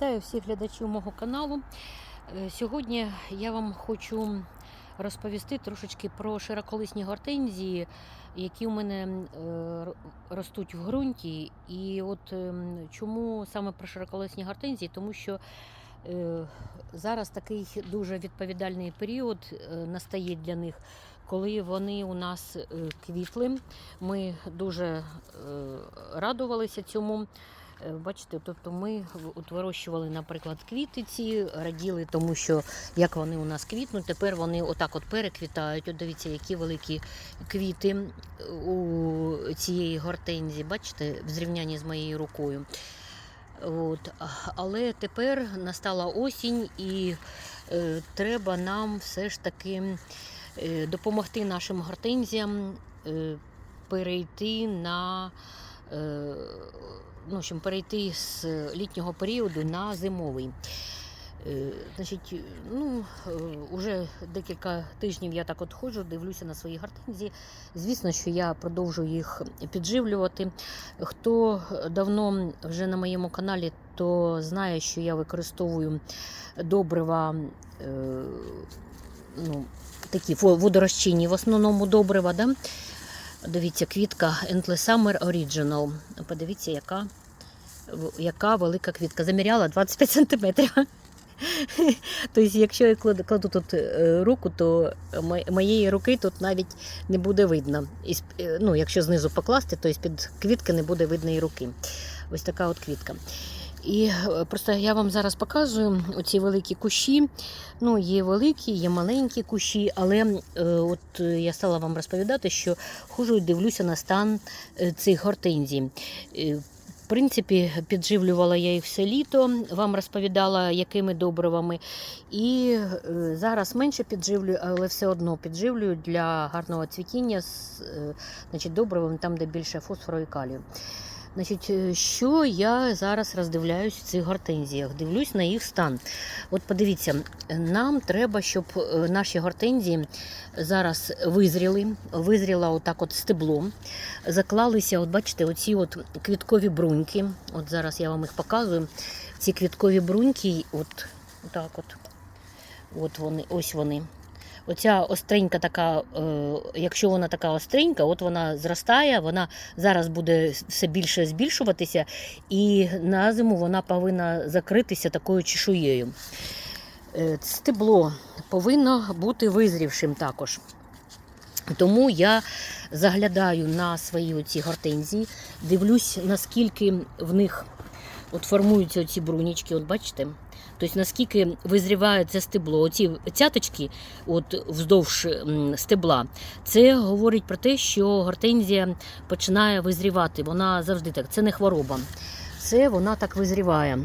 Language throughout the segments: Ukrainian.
Вітаю всіх глядачів мого каналу. Е, Сьогодні я вам хочу розповісти трошечки про широколисні гортензії, які у мене е, ростуть в ґрунті. І от ем, чому саме про широколисні гортензії? Тому що е, зараз такий дуже відповідальний період настає для них, коли вони у нас квітли. Ми дуже радувалися цьому. Е, Бачите, тобто ми от вирощували, наприклад, квіти ці, раділи, тому що як вони у нас квітнуть, тепер вони отак от переквітають. От дивіться, які великі квіти у цієї гортензії, бачите, в зрівнянні з моєю рукою. От. Але тепер настала осінь і е, треба нам все ж таки е, допомогти нашим гортензіям е, перейти на е, ну, общем, перейти з літнього періоду на зимовий. Е, Значить, ну, е, уже декілька тижнів я так от ходжу, дивлюся на свої гортензії. Звісно, що я продовжую їх підживлювати. Хто давно вже на моєму каналі, то знає, що я використовую добрива, е, ну, такі водорозчинні, в основному добрива. Да? Дивіться, квітка Endless Summer Original. Подивіться, яка, яка велика квітка. Заміряла 25 сантиметрів. Тобто, якщо я кладу, тут е, руку, то моєї руки тут навіть не буде видно. З- е, ну, якщо знизу покласти, то з-під квітки не буде видно і руки. Ось така от квітка. І е, просто я вам зараз показую оці великі кущі. Ну, є великі, є маленькі кущі, але е, от е, я стала вам розповідати, що ходжу і дивлюся на стан е, цих гортензій. В принципі, підживлювала я їх все літо, вам розповідала, якими добривами. І зараз менше підживлюю, але все одно підживлюю для гарного цвітіння з значить, добривом там, де більше фосфору і калію. Значить, е, що я зараз роздивляюсь в цих гортензіях? Дивлюсь на їх стан. От подивіться, нам треба, щоб е, наші гортензії зараз визріли, визріла отак от стебло, заклалися, от бачите, оці от квіткові бруньки. От зараз я вам їх показую. Ці квіткові бруньки, от так от, от вони, ось вони. Оця остренька така, е, якщо вона така остренька, от вона зростає, вона зараз буде все більше збільшуватися, і на зиму вона повинна закритися такою чешуєю. Е, Стебло повинно бути визрівшим також. Тому я заглядаю на свої оці гортензії, дивлюсь, наскільки в них от формуються ці брунічки, от бачите? Тобто наскільки визріває це стебло, оці цяточки от вздовж стебла, це говорить про те, що гортензія починає визрівати. Вона завжди так, це не хвороба. Це вона так визріває.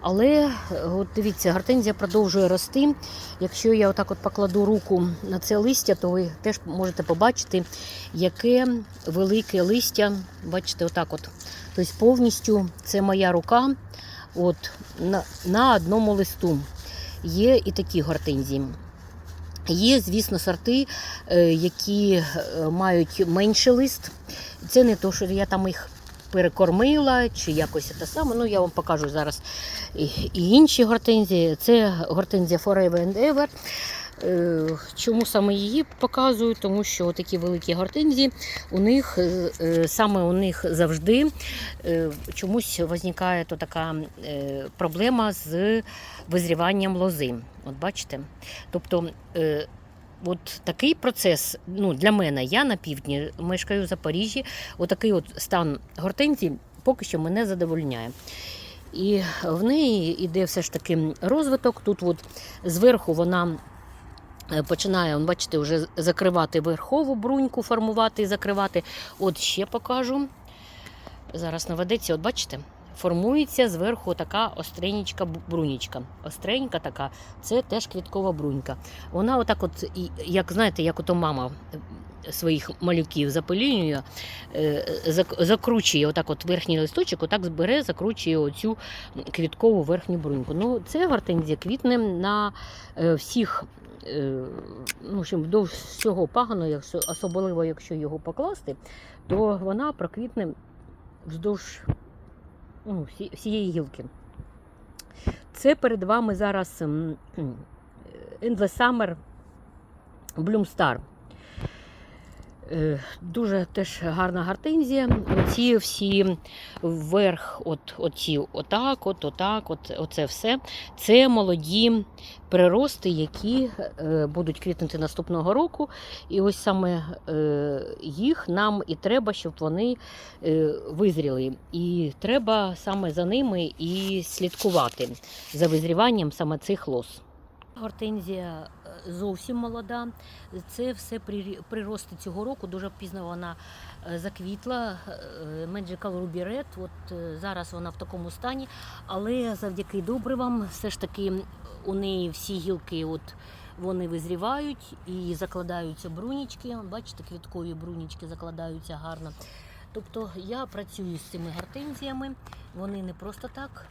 Але от дивіться, гортензія продовжує рости. Якщо я отак от покладу руку на це листя, то ви теж можете побачити, яке велике листя. Бачите, отак от. Тобто повністю це моя рука от, на, на одному листу. Є і такі гортензії. Є, звісно, сорти, е, які е, мають менший лист. Це не то, що я там їх перекормила чи якось те саме. Ну, я вам покажу зараз і, інші гортензії. Це гортензія Forever and Ever. Е, Чому саме її показую? Тому що такі великі гортензії, у них е, е, саме у них завжди чомусь виникає то така проблема з визріванням лози. От бачите? Тобто, от такий процес ну, для мене, я на півдні мешкаю в Запоріжжі, отакий от стан гортензії поки що мене задовольняє. І в неї йде все ж таки розвиток. Тут от зверху вона починає, он, бачите, вже закривати верхову бруньку, формувати і закривати. От ще покажу. Зараз наведеться, от бачите, формується зверху така остренічка брунічка. Остренька така, це теж квіткова брунька. Вона отак, от, як знаєте, як ото мама е, своїх малюків запилює, е, закручує отак от верхній листочок, отак збере, закручує оцю квіткову верхню бруньку. Ну, це гортензія квітне на е, всіх. е, Ну, общем, всього пагану, якщо, особливо якщо його покласти, то вона проквітне вздовж ну, всієї гілки. Це перед вами зараз Endless Summer Bloom Star. Е, Дуже теж гарна гортензія. Оці всі вверх, от, оці, отак, от, отак, от, оце все. Це молоді прирости, які е, будуть квітнути наступного року. І ось саме е, їх нам і треба, щоб вони визріли. І треба саме за ними і слідкувати за визріванням саме цих лос. Гортензія е, зовсім молода. Це все прирости цього року. Дуже пізно вона е, заквітла. Е, Magical Ruby Red. От зараз вона в такому стані, але завдяки добривам, все ж таки у неї всі гілки от вони визрівають і закладаються брунічки. Бачите, квіткові брунічки закладаються гарно. Тобто я працюю з цими гортензіями, вони не просто так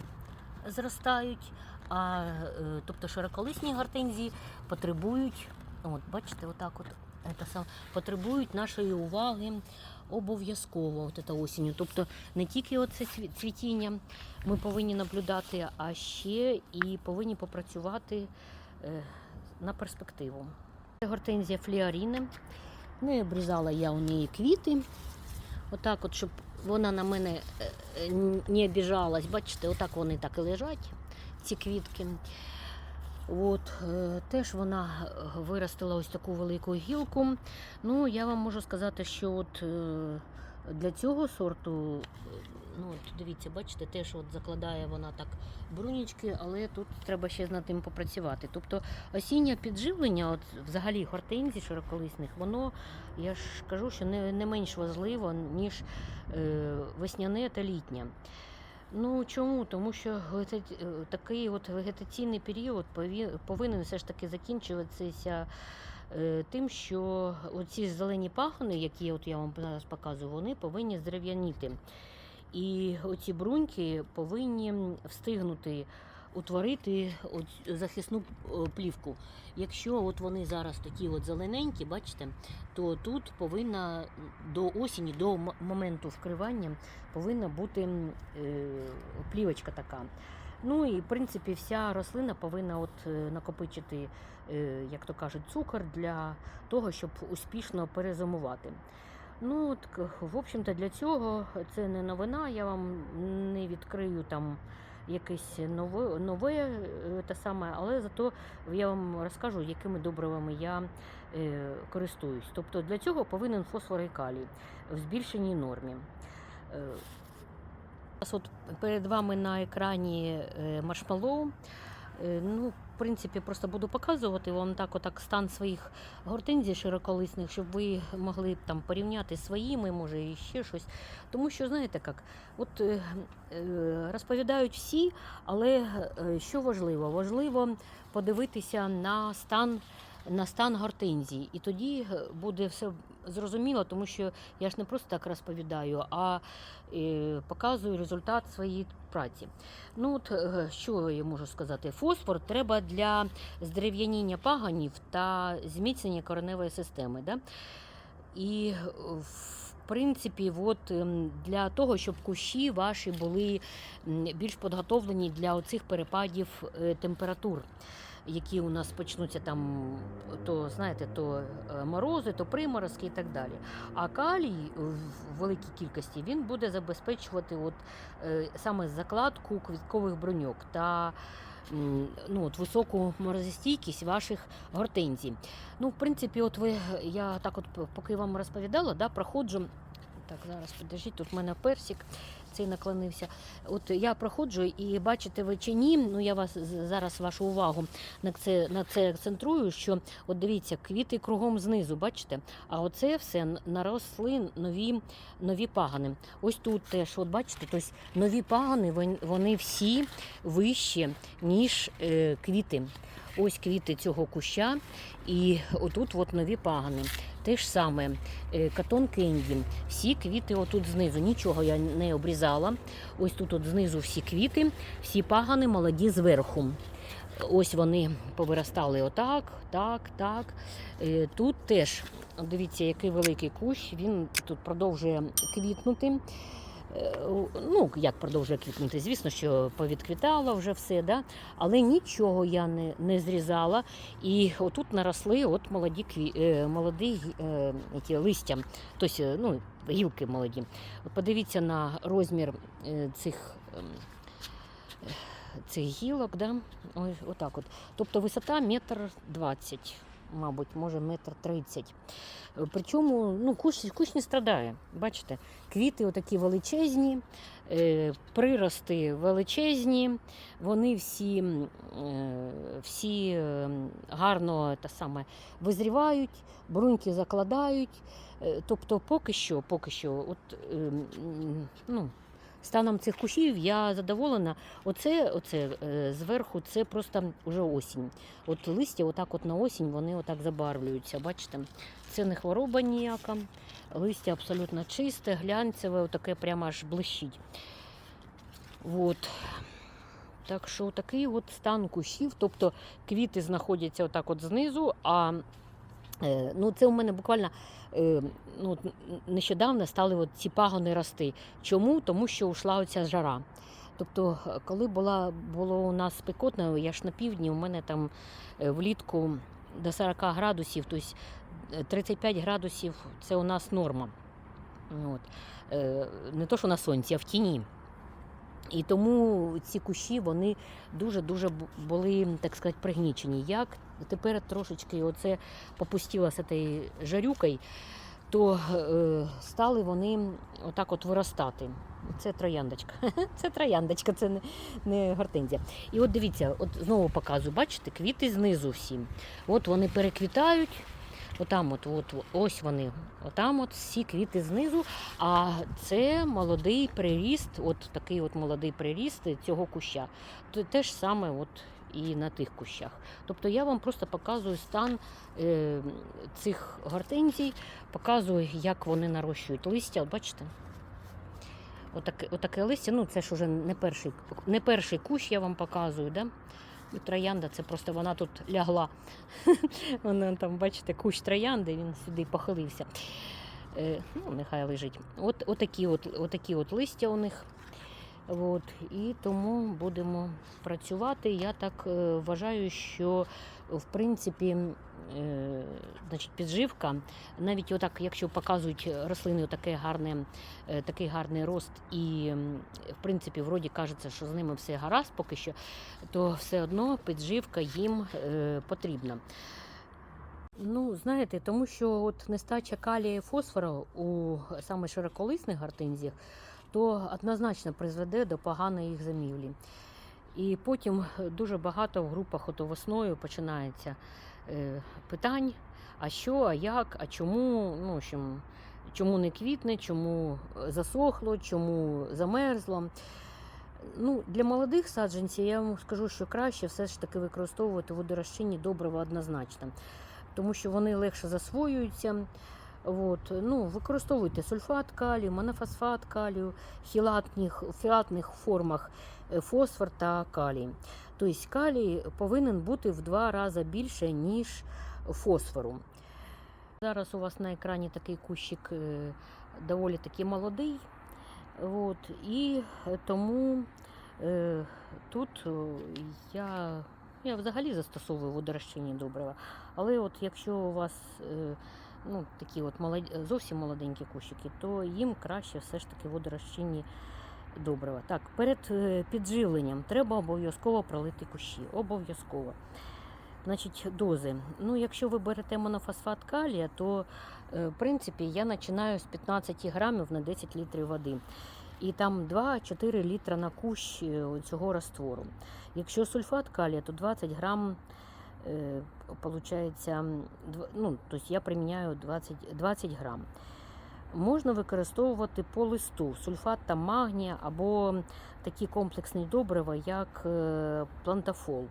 зростають, а е, тобто широколисні гортензії потребують, от бачите, отак от це сам, потребують нашої уваги обов'язково от це осінню. Тобто не тільки оце цвітіння ми повинні наблюдати, а ще і повинні попрацювати е, на перспективу. Це гортензія фліаріни. Не обрізала я у неї квіти. Отак, от, щоб вона на мене е, не обіжалась. Бачите, отак вони так і лежать, ці квітки. От, е, теж вона виростила ось таку велику гілку. Ну, я вам можу сказати, що от е, для цього сорту, е, ну от дивіться, бачите, теж от закладає вона так брунічки, але тут треба ще над тим попрацювати. Тобто осіннє підживлення, от взагалі гортензій широколисних, воно, я ж кажу, що не, не менш важливо, ніж е, весняне та літнє. Ну чому? Тому що е, такий от вегетаційний період повинен все ж таки закінчуватися е, тим, що оці зелені пагони, які от я вам зараз показую, вони повинні здерев'яніти. І оці бруньки повинні встигнути утворити от захисну плівку. Якщо от вони зараз такі от зелененькі, бачите, то тут повинна до осені, до моменту вкривання повинна бути е, плівочка така. Ну і в принципі вся рослина повинна от е, накопичити, е, як то кажуть, цукор для того, щоб успішно перезимувати. Ну, от, в общем-то, для цього це не новина. Я вам не відкрию там якесь нове, нове те саме, але зато я вам розкажу, якими добривами я е, користуюсь. Тобто для цього повинен фосфор і калій в збільшеній нормі. Е, от перед вами на екрані е, маршмеллоу. Ну, принципі, просто буду показувати вам так, отак стан своїх гортензій широколисних, щоб ви могли там порівняти своїми, може, і ще щось. Тому що, знаєте як, от е, е, розповідають всі, але е, що важливо? Важливо подивитися на стан. На стан гортензії, і тоді е, буде все зрозуміло, тому що я ж не просто так розповідаю, а е, показую результат своєї праці. Ну от е, що я можу сказати? Фосфор треба для здерев'яніння паганів та зміцнення кореневої системи. Да? І в принципі, от, ем, для того, щоб кущі ваші були більш підготовлені для оцих перепадів температур. Які у нас почнуться там, то знаєте, то е, морози, то приморозки і так далі. А калій в великій кількості він буде забезпечувати от, е, саме закладку квіткових броньок та ну, от, високу морозостійкість ваших гортензій. Ну, в принципі, от ви, я так от поки вам розповідала, да, проходжу. Так, зараз підождіть, тут в мене персик цей наклонився. От я проходжу і бачите ви чи ні, ну я вас зараз вашу увагу на це, на це акцентрую, що от дивіться, квіти кругом знизу, бачите? А оце все наросли нові, нові пагани. Ось тут теж, от бачите, тобто нові пагани, вон- вони всі вищі, ніж е, квіти. Ось квіти цього куща, і отут от нові пагани. Те ж саме е, катон кенді. Всі квіти отут знизу. Нічого я не обрізала. Ось тут от знизу всі квіти, всі пагани молоді зверху. Ось вони повиростали отак, так, так. Е, Тут теж, дивіться, який великий кущ, він тут продовжує квітнути. Е, ну, як продовжує квітнути. Звісно, що повідквітало вже все, да? але нічого я не, не зрізала. І отут наросли от молоді кві, е, молоді е, які, листя, тобто, е, ну, гілки молоді. Подивіться на розмір е, цих. ем, Цих гілок, да? Ось отак от. Тобто висота метр двадцять, мабуть, може метр тридцять. Е, Причому ну, кущ, кущ не страдає. Бачите, квіти отакі величезні, е, прирости величезні, вони всі, е, всі гарно та саме, визрівають, бруньки закладають. Тобто, поки що, поки що, от, е, ну, станом цих кущів я задоволена. Оце, оце е, зверху це просто вже осінь. От листя, отак от на осінь вони отак забарвлюються. Бачите? Це не хвороба ніяка. Листя абсолютно чисте, глянцеве, отаке прямо аж блищить. От. Так що такий от стан кущів, тобто квіти знаходяться отак от знизу, а ну, це у мене буквально е, ну, нещодавно стали от ці пагони рости. Чому? Тому що ушла оця жара. Тобто, е, коли була, було у нас спекотно, я ж на півдні, у мене там е, влітку до 40 градусів, тобто е, 35 градусів це у нас норма. От. Е, Не то, що на сонці, а в тіні. І тому ці кущі вони дуже-дуже були, так сказати, пригнічені. Як тепер трошечки оце попустіло з цією жарюкою, то е, стали вони отак от виростати. Це трояндочка. Це трояндочка, це не, не гортензія. І от дивіться, от знову показую, бачите, квіти знизу всі. От вони переквітають. Отам, от, от, ось вони. Отам от всі квіти знизу. А це молодий приріст, от такий от молодий приріст цього куща. Те ж саме от і на тих кущах. Тобто я вам просто показую стан е, цих гортензій, показую, як вони нарощують листя. От бачите? Отаке, отаке листя, ну це ж уже не перший, не перший кущ, я вам показую. Да? Троянда, це просто вона тут лягла. Вона там, бачите, кущ троянди, він сюди похилився. Е, ну, нехай лежить. От, отакі, от, отакі от листя у них. От, і тому будемо працювати. Я так е, вважаю, що в принципі значить, підживка, навіть отак, якщо показують рослини таке гарне, е, такий гарний рост, і в принципі, вроді кажеться, що з ними все гаразд поки що, то все одно підживка їм е, потрібна. Ну, знаєте, тому що от нестача калія і фосфора у саме широколисних гортензіях, то однозначно призведе до поганої їх замівлі. І потім дуже багато в групах ото весною починається е, питань: а що, а як, а чому, ну, общем, чому не квітне, чому засохло, чому замерзло. Ну, для молодих саджанців я вам скажу, що краще все ж таки використовувати водорозчинні добрива однозначно, тому що вони легше засвоюються. От, ну, використовуйте сульфат калію, монофосфат калію, хілатних, в філатних формах е, фосфор та калій. Тобто калій повинен бути в два рази більше, ніж фосфору. Зараз у вас на екрані такий кущик е, доволі таки молодий. От, і тому е, тут е, я, я взагалі застосовую водорозчинні добрива. Але от якщо у вас е, ну, такі от молод... зовсім молоденькі кущики, то їм краще все ж таки водорозчинні добрива. Так, перед е, підживленням треба обов'язково пролити кущі. Обов'язково. Значить, дози. Ну, якщо ви берете монофосфат калія, то е, в принципі я починаю з 15 грамів на 10 літрів води. І там 2-4 літра на кущ е, цього раствору. Якщо сульфат калія, то 20 грам получається, м, дв- ну, тобто я приміняю 20, 20 грам. Можна використовувати по листу сульфат та магнія або такі комплексні добрива, як е, плантафол.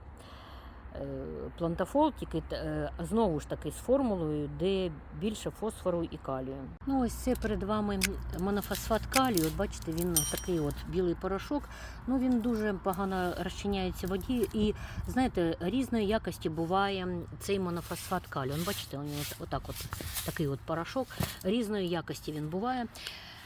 Е, Плантафол е, знову ж таки з формулою, де більше фосфору і калію. Ну, ось це перед вами монофосфат калію. От бачите, він такий от білий порошок. Ну він дуже погано розчиняється в воді. І знаєте, різної якості буває цей монофосфат калію. Бачите, він от, отак, от такий от порошок. Різної якості він буває.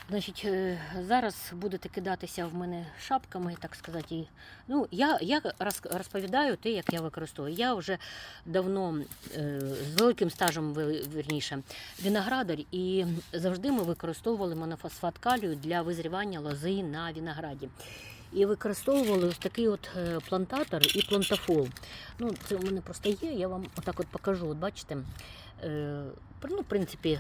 Значить, е, зараз будете кидатися в мене шапками, так сказати. І, Ну, я, я розповідаю те, як я використовую. Я вже давно е, з великим стажем, вірніше, виноградар, і завжди ми використовували монофосфат калію для визрівання лози на винограді. І використовували ось такий от е, плантатор і плантафол. Ну, це у мене просто є, я вам отак от покажу. От бачите, ну, в принципі,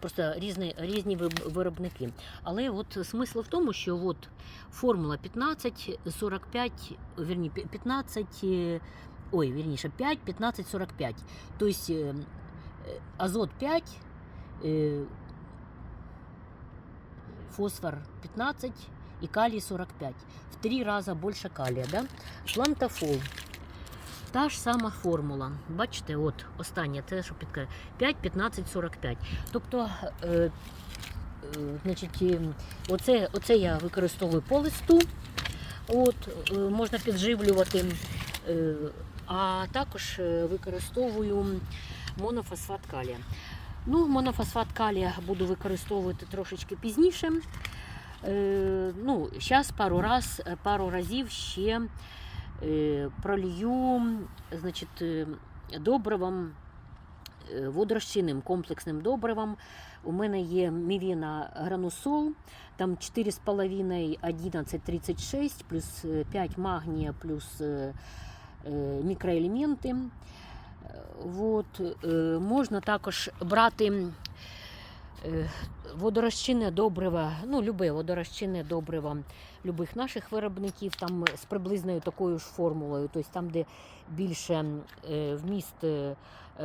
просто різні, різні виробники. Але от смисл в тому, що от формула 15, 45, вірні, 15, е, ой, вірніше, 5, 15, 45. Тобто е, е, азот 5, е, фосфор 15 и калий 45. В три раза больше калия, да? Плантафол. Та ж сама формула. Бачите, от остання, це що підкаже 5, 15, 45. Тобто, е, е, значить, оце, оце я використовую по листу. От, е, можна підживлювати. Е, а також е, використовую монофосфат калія. Ну, монофосфат калія буду використовувати трошечки пізніше. Е, ну, зараз пару раз, пару разів ще пролью значить, е, добривом, е, водорозчинним комплексним добривом. У мене є мівіна гранусол, там 4,5, 11,36, плюс е, 5 магнія, плюс е, е, мікроелементи. Е, е, Можна також брати е, водорозчинне добриво, ну, любе водорозчинне добриво любих наших виробників, там з приблизною такою ж формулою, тобто там, де більше е, вміст е,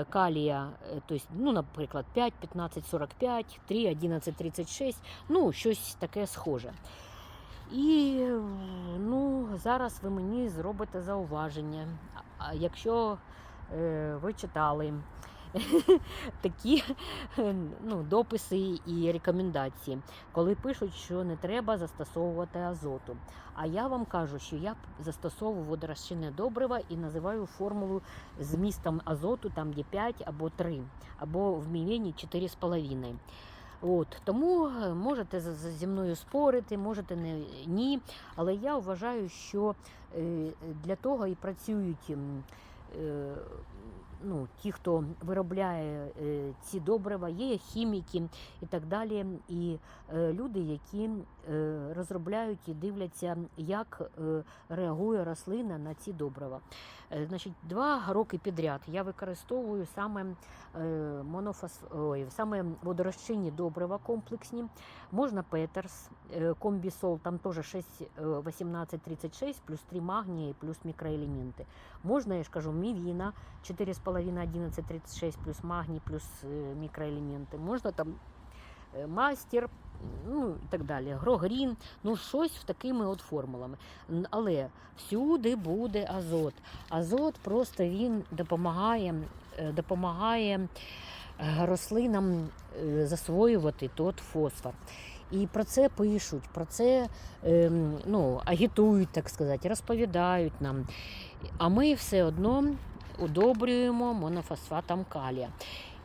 калія, е, тобто, ну, наприклад, 5, 15, 45, 3, 11, 36, ну, щось таке схоже. І е, ну, зараз ви мені зробите зауваження. Якщо е, ви читали такі ну, дописи і рекомендації, коли пишуть, що не треба застосовувати азоту. А я вам кажу, що я застосовую водорозчинне добриво і називаю формулу з містом азоту, там де 5 або 3, або в мівені 4,5. От, тому е, можете зі мною спорити, можете не ні. Але я вважаю, що е, для того і працюють е, ну, ті, хто виробляє е, ці добрива, є хіміки і так далі. І е, люди, які е, розробляють і дивляться, як реагує рослина на ці добрива. Значить, два роки підряд я використовую саме монофос... Ой, саме водорозчинні добрива комплексні. Можна Петерс, комбісол, там теж 6, е, 18, 36, плюс 3 магнія і плюс мікроелементи. Можна, я ж кажу, мівіна 4,5, 11, 36, плюс магній, плюс е, мікроелементи. Можна там е, мастер, ну і так далі, грогрін, ну щось в такими от формулами. Але всюди буде азот. Азот просто він допомагає, е, допомагає е, рослинам е, засвоювати тот фосфор. І про це пишуть, про це ем, ну, агітують, так сказати, розповідають нам. А ми все одно удобрюємо монофосфатом калія.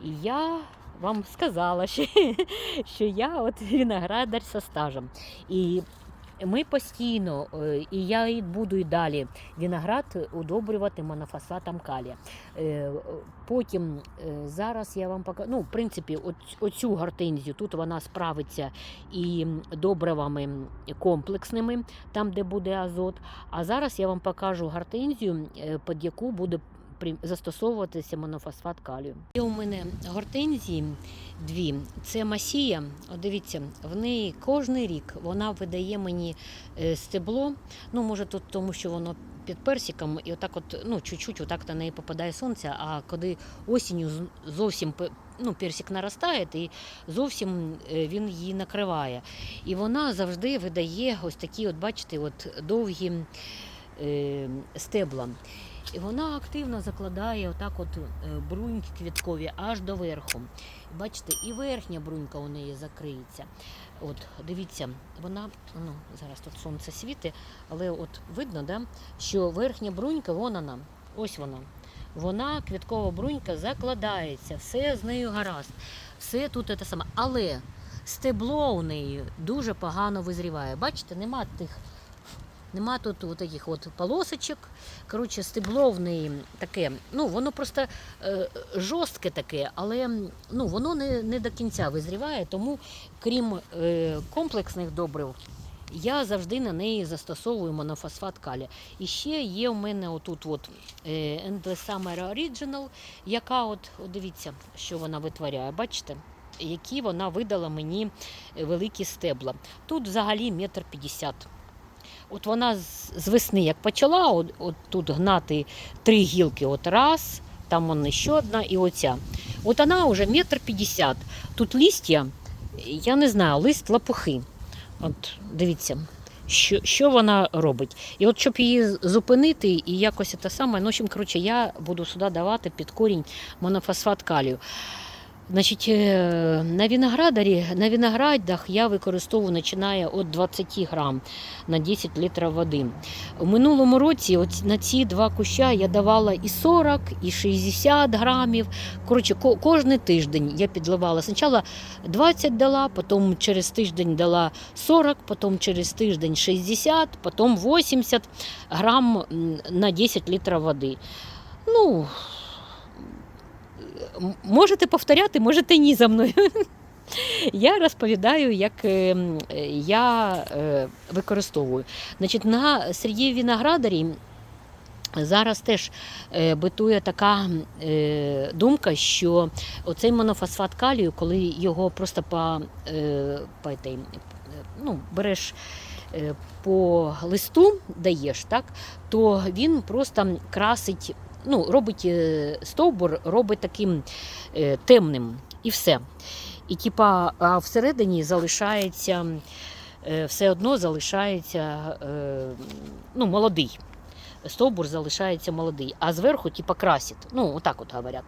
І я вам сказала, що, я от виноградар со стажем. І ми постійно, е, і я буду і далі виноград удобрювати монофосфатом калія. Е, Потім е, зараз я вам покажу. Ну, в принципі, оцю гортензію тут вона справиться і добривами комплексними, там, де буде азот. А зараз я вам покажу гортензію, під яку буде застосовуватися монофосфат калію. Є у мене гортензії дві. Це масія. От дивіться, в неї кожен рік вона видає мені е, стебло. Ну, може, тут тому, що воно під персиком, і отак, от, ну, чуть-чуть отак на неї попадає сонце. А коли осінню зовсім ну, персик наростає, і зовсім е, він її накриває. І вона завжди видає ось такі, от бачите, от довгі е, стебла. І вона активно закладає отак от е, бруньки квіткові аж до верху. Бачите, і верхня брунька у неї закриється. От, дивіться, вона, ну, зараз тут сонце світить, але от видно, да, що верхня брунька, вон вона, ось вона. Вона, квіткова брунька, закладається, все з нею гаразд. Все тут те саме. Але стебло у неї дуже погано визріває. Бачите, нема тих. Нема тут таких от полосочок. Коротше, стебло в таке. Ну, воно просто е, жорстке таке, але ну, воно не, не до кінця визріває, тому крім е, комплексних добрив, я завжди на неї застосовую монофосфат калія. І ще є у мене отут от е, Endless Summer Original, яка от, от дивіться, що вона витворяє. Бачите? Які вона видала мені е, великі стебла. Тут взагалі метр п'ятдесят. От вона з, весни як почала, от, от тут гнати три гілки, от раз, там вон ще одна і оця. От вона вже метр п'ятдесят. Тут листя, я не знаю, лист лопухи. От дивіться, що, що вона робить. І от щоб її зупинити і якось те саме, ну, в коротше, я буду сюди давати під корінь монофосфат калію. Значить, е, на виноградарі, на виноградах я використовую починає від 20 грам на 10 літрів води. У минулому році от на ці два куща я давала і 40, і 60 грамів. Коротше, кожен тиждень я підливала. Спочатку 20 дала, потім через тиждень дала 40, потім через тиждень 60, потім 80 грам на 10 літрів води. Ну, можете повторяти, можете ні за мною. Я розповідаю, як е, я е, використовую. Значить, на серед виноградарі зараз теж е, битує така думка, що оцей монофосфат калію, коли його просто по, по ну, береш по листу, даєш, так, то він просто красить, ну, робить е, стовбур, робить таким е, темним і все. І типа, а всередині залишається, е, все одно залишається ну, молодий. Стовбур залишається молодий, а зверху, типа, красить. Ну, отак от говорять.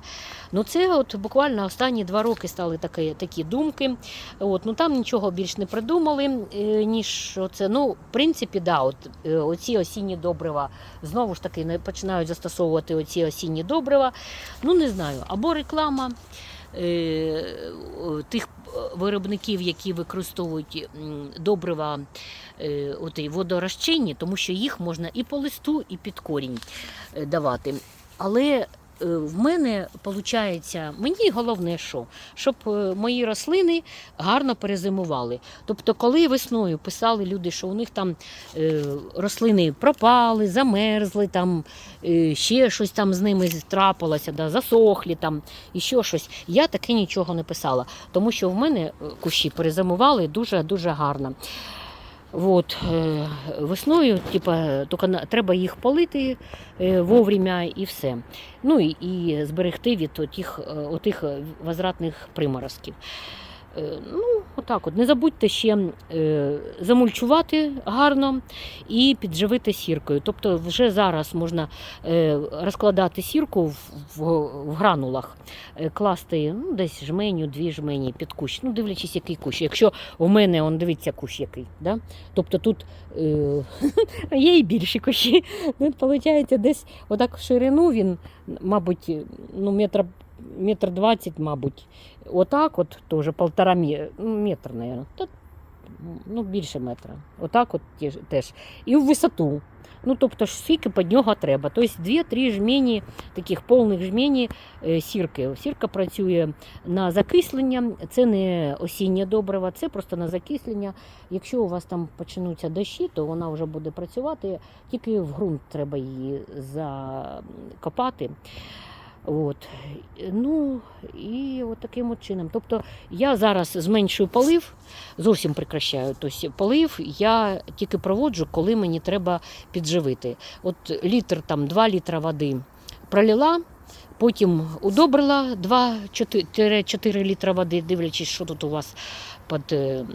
Ну, це от буквально останні два роки стали такі, такі думки. От, ну там нічого більш не придумали, е, ніж оце. Ну, в принципі, да, от е, оці осінні добрива знову ж таки починають застосовувати оці осінні добрива. Ну, не знаю, або реклама тих виробників, які використовують добрива е, водорозчинні, тому що їх можна і по листу, і під корінь е, давати. Але е, в мене виходить, мені головне, що щоб е, мої рослини гарно перезимували. Тобто, коли весною писали люди, що у них там е, рослини пропали, замерзли, там е, ще щось там з ними трапилося, да, засохлі там і ще щось. Я таке нічого не писала, тому що в мене е, кущі перезимували дуже дуже гарно. От, е, весною, типа, тільки треба їх полити е, вовремя і все. Ну і, і зберегти від отих, е, отих возвратних приморозків. Е, Ну, отак от. Не забудьте ще е, замульчувати гарно і підживити сіркою. Тобто вже зараз можна е, розкладати сірку в, гранулах, класти ну, десь жменю, дві жмені під кущ. Ну, дивлячись, який кущ. Якщо у мене, он, дивіться, кущ який. Да? Тобто тут є і більші кущі. Виходить, десь отак в ширину він, мабуть, ну, метра, метр двадцять, мабуть. Отак от теж полтора ну, метр, мабуть. Ну, більше метра. Отак от теж-. І в висоту. Ну, тобто скільки під нього треба. Тобто дві-три жмені, таких повних жмені е, сірки. Сірка працює на закислення, це не осіннє добриво, це просто на закислення. Якщо у вас там почнуться дощі, то вона вже буде працювати, тільки в ґрунт треба її закопати. От. Ну і от таким от чином. Тобто я зараз зменшую полив, зовсім прекращаю. Тобто полив я тільки проводжу, коли мені треба підживити. От літр, там 2 літра води пролила, потім удобрила 2-4 літра води, дивлячись, що тут у вас під, е,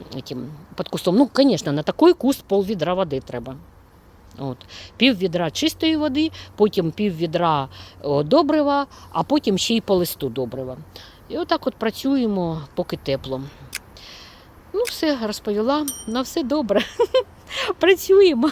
під кустом. Ну, звісно, на такий куст пол відра води треба. От. Пів відра чистої води, потім пів відра добрива, а потім ще й по листу добрива. І отак от працюємо, поки тепло. Ну, все, розповіла, на все добре. Працюємо.